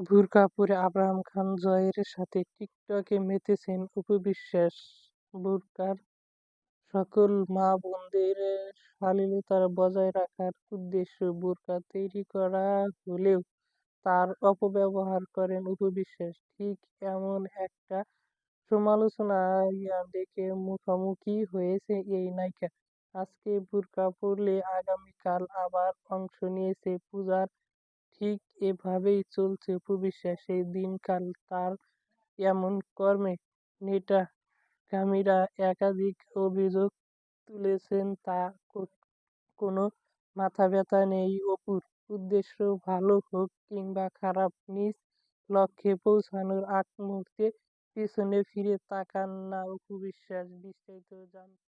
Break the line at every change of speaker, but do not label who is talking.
বুরকা পরে আবরাম খান জয়ের সাথে টিকটকে মেতেছেন অপু বিশ্বাস বুরকার সকল মা-বোনদের শালীনতা বজায় রাখার উদ্দেশ্য বুরকা তৈরি করা হলেও তার অপব্যবহার করেন অপু বিশ্বাস ঠিক এমন একটা সমালোচনায় ডেকে মুখোমুখি হয়েছে এই নায়িকা। আজকে বুরকা পরলে আগামীকাল আবার অংশ নিয়েছে পূজার ঠিক এভাবেই চলছে অপু বিশ্বাসের দিনকাল তার এমন কর্মে নেটাগামীরা একাধিক অভিযোগ তুলেছেন তা কোনো মাথাব্যথা নেই অপুর। উদ্দেশ্য ভালো হোক কিংবা খারাপ, নিজ লক্ষ্যে পৌঁছানোর আগ মুহূর্তে পিছনে ফিরে তাকান না অপু বিশ্বাস বিস্তারিত জানতে